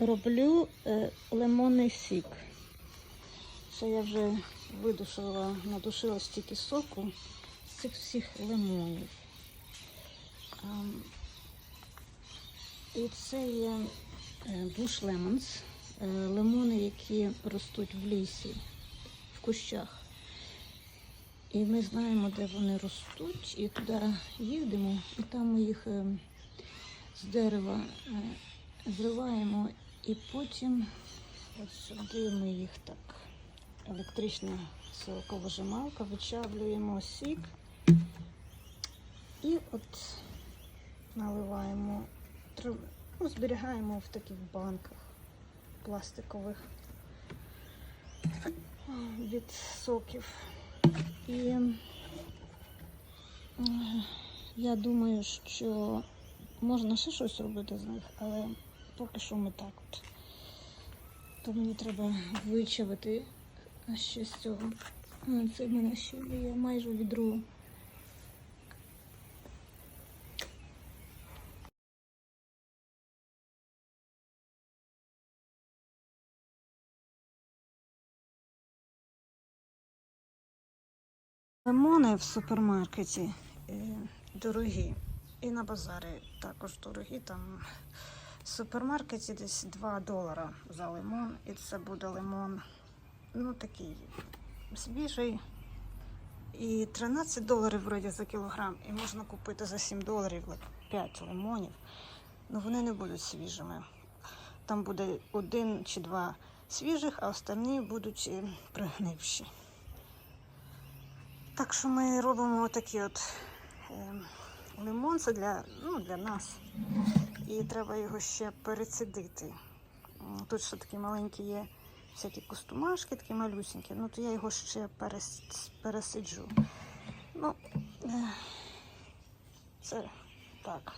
роблю е, лимонний сік. Це я вже видушила, надушила стільки соку з цих всіх лимонів. Ам, І це є буш лемонс, лимони, які ростуть в лісі, в кущах. І ми знаємо, де вони ростуть, і туди їдемо, і там ми їх е, з дерева е, зриваємо, і потім ось сюди ми їх так. Електрична соковижималка, вичавлюємо сік і от наливаємо, ну, зберігаємо в таких банках пластикових від соків. І я думаю, що можна ще щось робити з них, але поки що ми так от. То мені треба вичавити ще з цього. Це в мене ще є майже відро. Лимони в супермаркеті е, дорогі. І на базарі також дорогі. Там в супермаркеті десь 2 долара за лимон. І це буде лимон, ну такий свіжий. І 13 доларів вроді за кілограм. І можна купити за 7 доларів 5 лимонів. Ну вони не будуть свіжими. Там буде один чи два свіжих, а остальні будуть е, пригнивші. Так що ми робимо отакий от е, лимон, це для, ну, для нас. І треба його ще перецідити. Тут ще такі маленькі є всякі костумашки, такі малюсенькі. Ну, то я його ще перес, пересиджу. Ну, е, це так.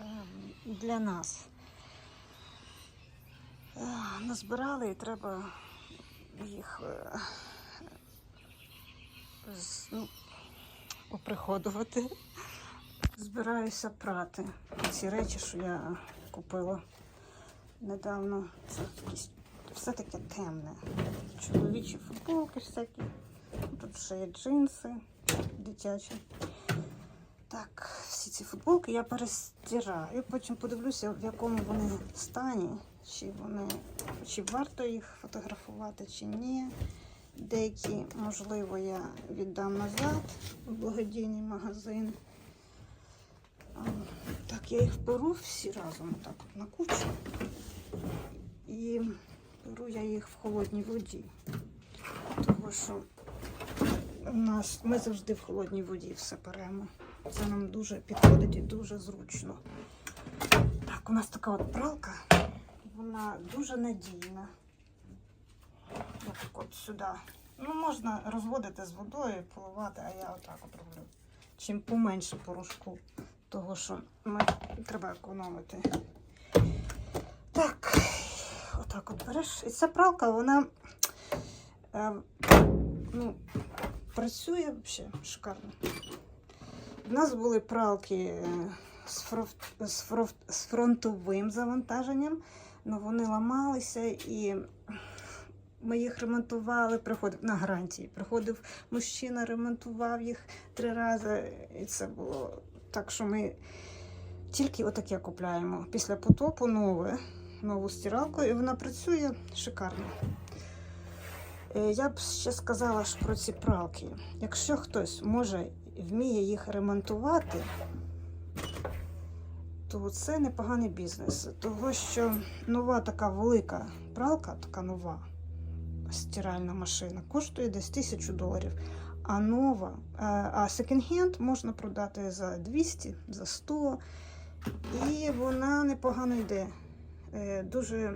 е, Для нас. Е, Назбирали і треба їх. е, ну, оприходувати. Збираюся прати ці речі, що я купила недавно. Це все таке темне. Чоловічі футболки всякі. Тут ще є джинси дитячі. Так, всі ці футболки я перестираю. Потім подивлюся, в якому вони стані, чи вони чи варто їх фотографувати, чи ні. Деякі, можливо, я віддам назад в благодійний магазин. Так, я їх беру всі разом так от на кучу. І беру я їх в холодній воді. Тому що у нас ми завжди в холодній воді все беремо. Це нам дуже підходить і дуже зручно. Так, у нас така от пралка, вона дуже надійна. Отак от сюди. Ну, можна розводити з водою, поливати, а я отак от роблю. Чим поменше порошку, того що ми треба економити. Так, отак от береш. І ця пралка, вона е, ну, працює взагалі шикарно. У нас були пралки е, з, фроф- з, фроф- з фронтовим завантаженням, але вони ламалися і ми їх ремонтували, приходив на гарантії. Приходив мужчина, ремонтував їх три рази. І це було так, що ми тільки отаке купляємо. Після потопу нове, нову стиралку, і вона працює шикарно. Е, Я б ще сказала ж про ці пралки. Якщо хтось може вміє їх ремонтувати, то це непоганий бізнес. Того, що нова така велика пралка, така нова стиральна машина, коштує десь тисячу доларів. А нова, е, а секонд-хенд можна продати за 200, за 100. І вона непогано йде. Е, Дуже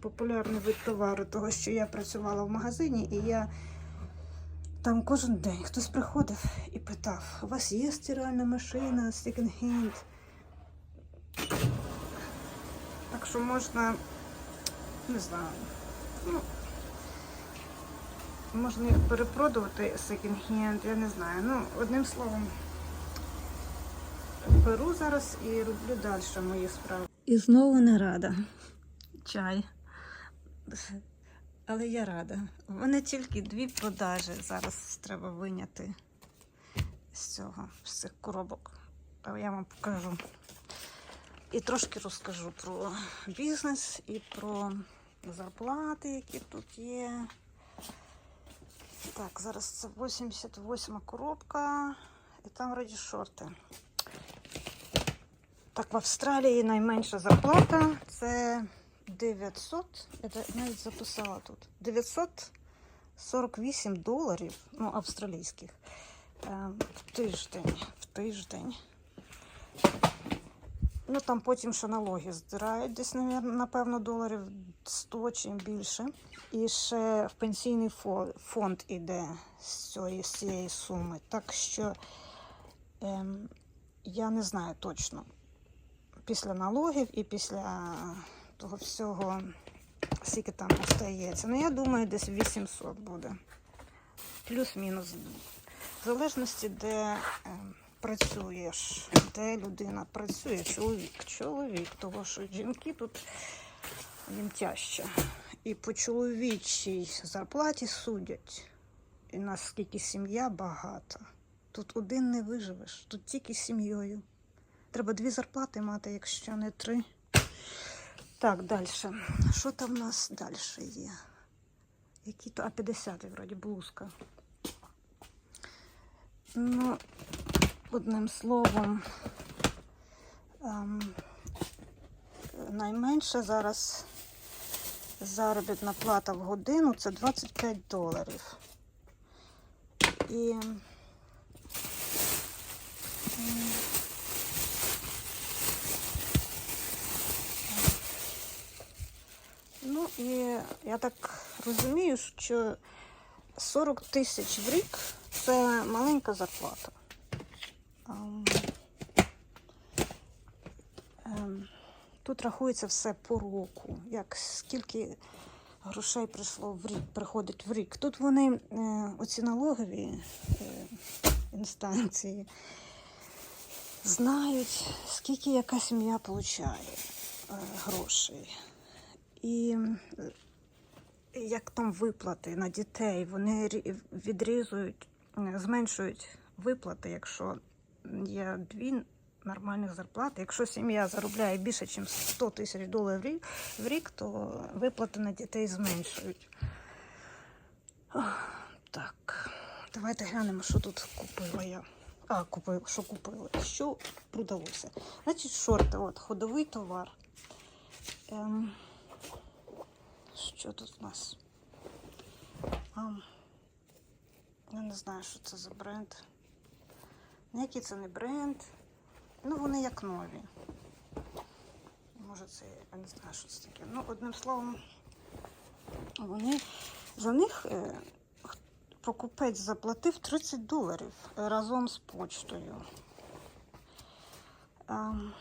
популярний вид товару, того, що я працювала в магазині, і я там кожен день хтось приходив і питав: у вас є стиральна машина, секонд-хенд? Так що можна, не знаю, ну, можна їх перепродувати секонд-хенд, я не знаю. Ну, одним словом, беру зараз і роблю далі мої справи. І знову не рада. чай. Але я рада. У мене тільки дві продажі зараз треба виняти з цього, з цих коробок. А я вам покажу. І трошки розкажу про бізнес і про зарплати, які тут є. Так, зараз це 88 коробка, і там вроді шорти. Так, в Австралії найменша зарплата це 900, я навіть записала тут. 948 доларів, ну, австралійських, е, в тиждень. В тиждень. Ну, там потім ще налоги здирають, десь, напевно, доларів 100 чи більше. І ще в пенсійний фонд іде з цієї суми. Так що ем, я не знаю точно. Після налогів і після того всього, скільки там остається. Ну, я думаю, десь 800 буде. Плюс-мінус. В залежності, де ем, працюєш, де людина працює, чоловік, чоловік, того що жінки тут їм тяжче. І по чоловічій зарплаті судять, і наскільки сім'я багата. Тут один не виживеш, тут тільки сім'єю. Треба дві зарплати мати, якщо не три. Так, далі. Що там в нас далі є? Які то, а 50 вроді блузка. Ну, одним словом, ем, найменше зараз заробітна плата в годину це 25 доларів. І Ну і я так розумію, що 40 тисяч в рік це маленька зарплата. Ем, Тут рахується все по року, як скільки грошей прийшло в рік, приходить в рік. Тут вони, е, оці налогові е, інстанції, знають, скільки яка сім'я отримує грошей. І е, як там виплати на дітей, вони рі- відрізують, е, зменшують виплати, якщо є дві нормальних зарплати. Якщо сім'я заробляє більше, ніж 100 тисяч доларів в рік, то виплати на дітей зменшують. Так, давайте глянемо, що тут купила я. А, купила, що купила? Що продалося? Значить, шорти, от, ходовий товар. Ем, що тут у нас? Ам, я не знаю, що це за бренд. Ніякий це не бренд. Ну, вони як нові. Може, це я не знаю, що це таке. Ну, одним словом, вони за них е, покупець заплатив 30 доларів разом з почтою. Ам,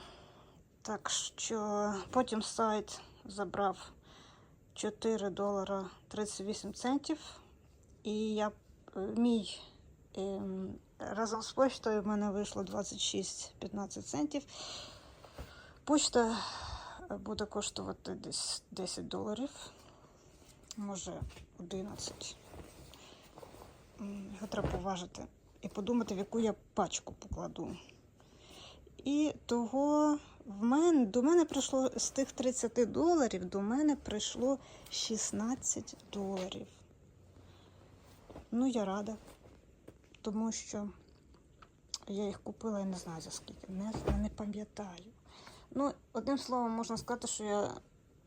так що потім сайт забрав 4 долара 38 центів. І я е, мій ем, разом з поштою в мене вийшло 26-15 центів. Почта е, буде коштувати десь 10 доларів, може 11. М, Його треба поважити і подумати, в яку я пачку покладу. І того в мене, до мене прийшло з тих 30 доларів, до мене прийшло 16 доларів. Ну, я рада, тому що я їх купила, я не знаю за скільки, не, не пам'ятаю. Ну, одним словом, можна сказати, що я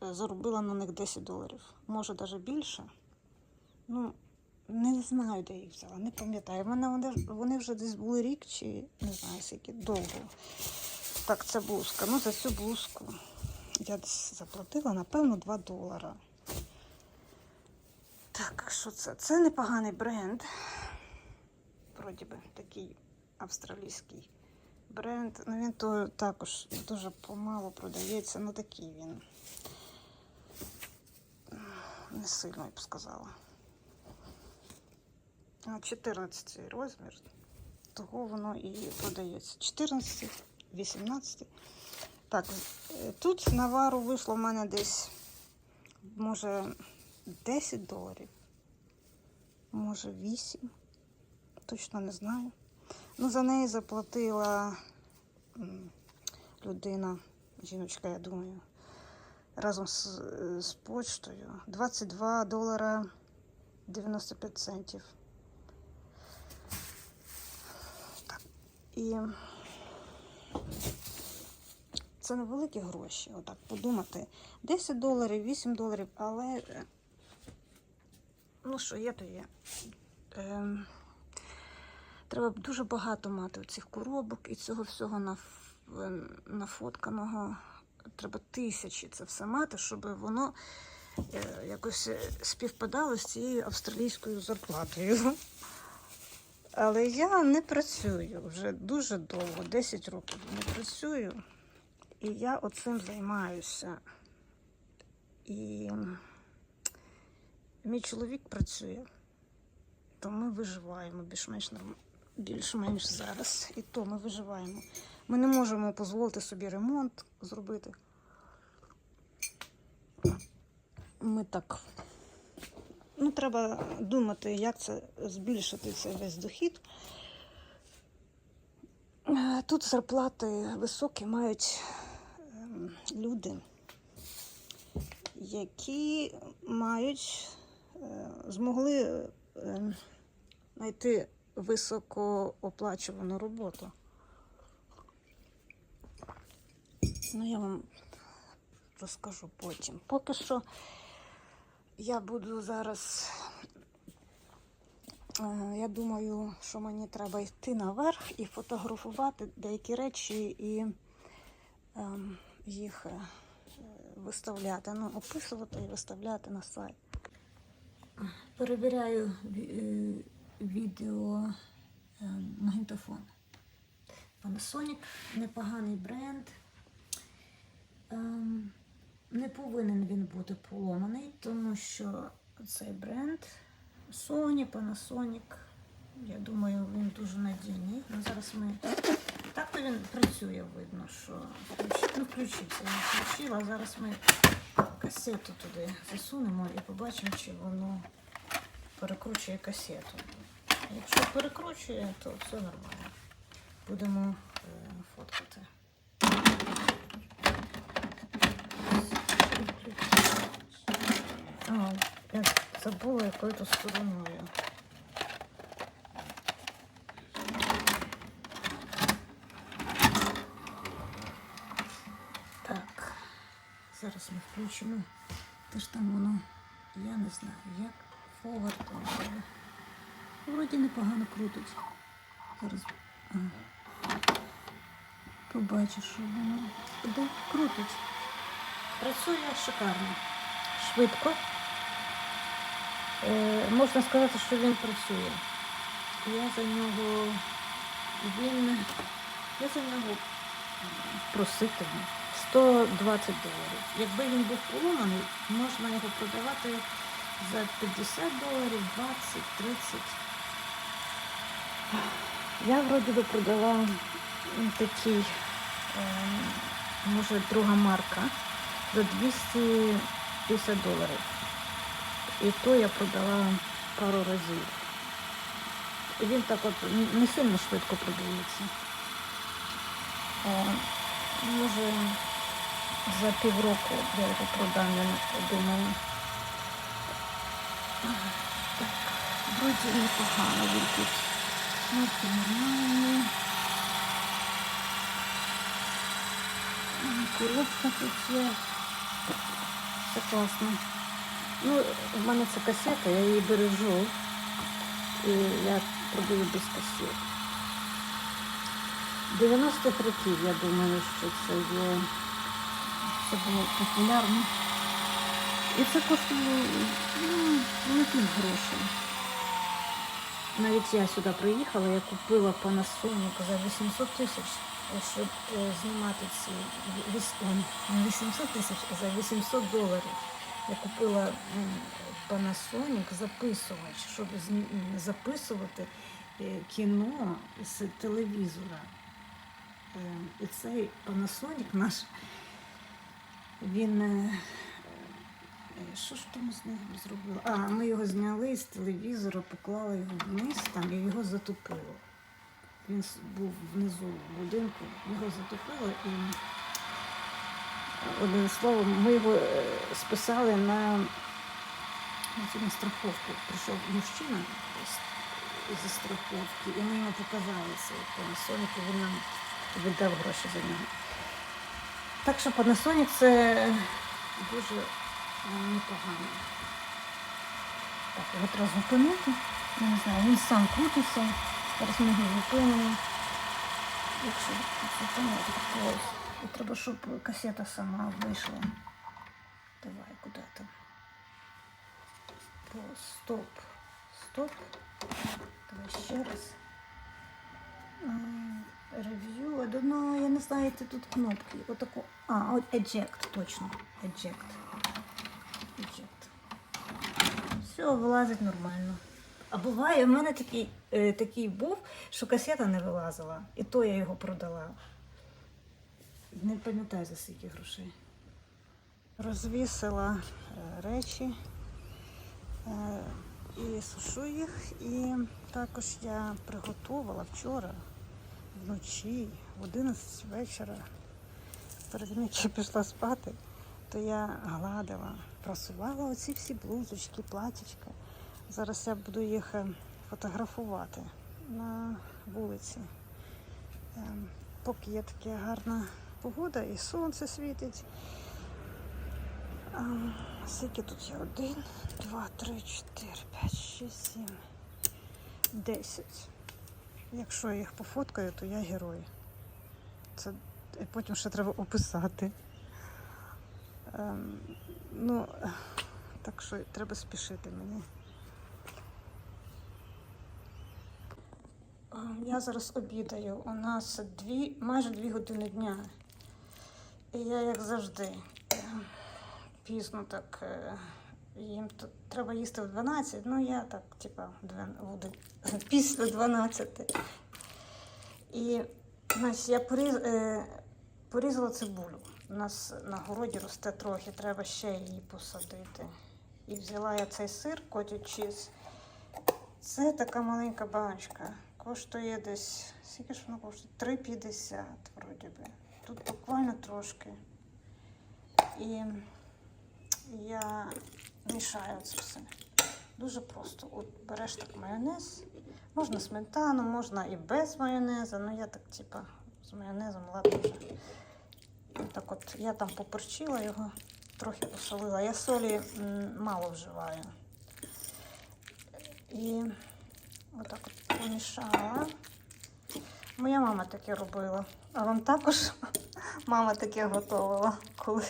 е, заробила на них 10 доларів. Може, навіть більше. Ну, не знаю, де їх взяла, не пам'ятаю. В вони, вони вже десь були рік чи не знаю, скільки довго. Так, це блузка. Ну, за цю блузку я десь заплатила, напевно, 2 долара. Так, що це? Це непоганий бренд. Вроді би такий австралійський бренд. Ну він то також дуже помало продається. Ну такий він. Не сильно я б сказала. А, 14 розмір. Того воно і продається. 14, 18. Так, тут на вару вийшло в мене десь може 10 доларів, може 8, точно не знаю. Ну, за неї заплатила людина, жіночка, я думаю, разом з, з почтою 22 долара 95 центів. Так. І це невеликі гроші, отак подумати. 10 доларів, 8 доларів, але е, ну що є, то є. Ем, треба дуже багато мати цих коробок і цього всього наф- нафотканого. Треба тисячі це все мати, щоб воно е, якось е, співпадало з цією австралійською зарплатою. Але я не працюю вже дуже довго, 10 років не працюю. І я оцим займаюся. І мій чоловік працює, то ми виживаємо більш-менш норм- більш-менш зараз. І то ми виживаємо. Ми не можемо дозволити собі ремонт зробити. Ми так. Ну, треба думати, як це збільшити цей весь дохід. Тут зарплати високі мають ем, люди, які мають, е, змогли е, знайти високооплачувану роботу. Ну, я вам розкажу потім. Поки що я буду зараз. е, Я думаю, що мені треба йти наверх і фотографувати деякі речі і ем, їх е, виставляти, ну, описувати і виставляти на сайт. Перевіряю ві- відео е, магнітофон. Panasonic непоганий бренд. Ем, не повинен він бути поломаний, тому що цей бренд Sony, Panasonic, я думаю, він дуже надійний. Ну, зараз ми. Так він працює, видно, що ну, включився, не а зараз ми касету туди засунемо і побачимо, чи воно перекручує касету. Якщо перекручує, то все нормально. Будемо фоткати. А, я забула якою то стороною. Так, зараз ми включимо. Те ж там воно, я не знаю, як фовер Вроді непогано крутить. Зараз. Ага. Побачу, що воно буде крутить. Працює шикарно, швидко. Е, можна сказати, що він працює. Я за нього він я за нього проситиму 120 доларів. Якби він був поломаний, можна його продавати за 50 доларів, 20, 30. Я вроді би продала такий, е, може, друга марка за 250 доларів. І то я продала пару разів. І він так от не сильно швидко продається. Може, за півроку я його продам, я думаю. Вроді непогано він тут. Кнопки нормальні. М, Коробка тут є. Все класно. Ну, в мене це касета, я її бережу. І я продаю без касет. 90-х років, я думаю, що це є. Це було популярно. І це коштує ну, великих грошей. Навіть я сюди приїхала, я купила Panasonic за 800 тисяч, щоб е, знімати ці не 800 тисяч, а за 800 доларів. Я купила Panasonic записувач, щоб записувати е, кіно з телевізора. Е, І цей Panasonic наш, він що ж там з ним зробили? А, ми його зняли з телевізора, поклали його вниз там і його затопило. Він був внизу в будинку, його затопило і одним словом, ми його е, списали на, на страховку. Прийшов мужчина зі страховки, і ми йому показали цей Panasonic, і він нам віддав гроші за нього. Так що Panasonic це дуже е, непогано. Так, його треба зупинити. Я не знаю, він сам крутиться. Зараз ми його зупинимо. Якщо зупинити когось. І треба, щоб касета сама вийшла. Давай, куди там? Про стоп. Стоп. Давай ще раз. Рев'ю, я не знаю, які тут кнопки. Отаку. А, от eject, точно. Eject. Все, вилазить нормально. А буває, в мене такий, е, такий був, що касета не вилазила. І то я його продала. Не пам'ятаю за скільки грошей. Розвісила е, речі е, і сушу їх. І також я приготувала вчора вночі, в 11 вечора, перед тим, як я пішла спати, то я гладила, прасувала оці всі блузочки, платічка. Зараз я буду їх е, фотографувати на вулиці. Ем, Поки є така гарна погода і сонце світить. Ем, Скільки тут є? Один, два, три, чотири, п'ять, шість, сім, десять. Якщо я їх пофоткаю, то я герой. Це потім ще треба описати. Ем, ну, так що треба спішити мені. Я зараз обідаю. У нас дві, майже дві години дня. І я, як завжди, е, пізно так е, їм треба їсти в 12, ну я так, типа, після 12. І значить, я поріз, е, порізала цибулю. У нас на городі росте трохи, треба ще її посадити. І взяла я цей сир, чіз. Це така маленька баночка. Коштує десь, скільки ж вона коштує? 3,50 вроді би. Тут буквально трошки. І я мішаю це все. Дуже просто. От береш так майонез. Можна сметану, можна і без майонезу. Ну я так, типа, з майонезом, ладно вже. Так от я там поперчила його, трохи посолила. Я солі мало вживаю. І отак от помішала. Моя мама таке робила. А вам також мама таке готувала, коли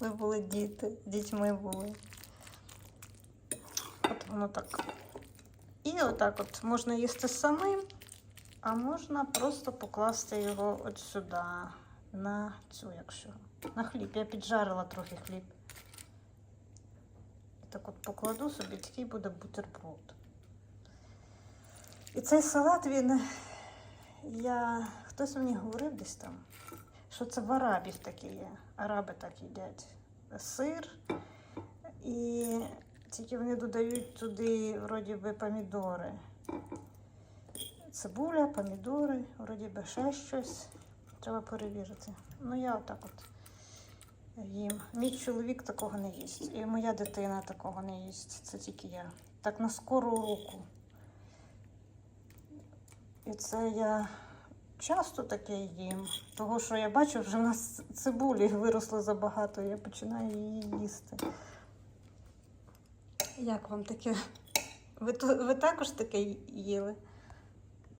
ви були діти, дітьми були. От воно так. І отак от можна їсти самим, а можна просто покласти його от сюди, на цю, якщо. На хліб. Я піджарила трохи хліб. Так от покладу собі, такий буде бутерброд. І цей салат він. Я. Хтось мені говорив десь там, що це в арабів таке є. Араби так їдять. Сир. І тільки вони додають туди, вроді би, помідори. Цибуля, помідори, вроді би ще щось. Треба перевірити. Ну, я отак от їм. Мій чоловік такого не їсть. І моя дитина такого не їсть. Це тільки я. Так на скору руку. І це я часто таке їм. Того, що я бачу, вже в нас цибулі виросло забагато, я починаю її їсти. Як вам таке? Ви, ви також таке їли?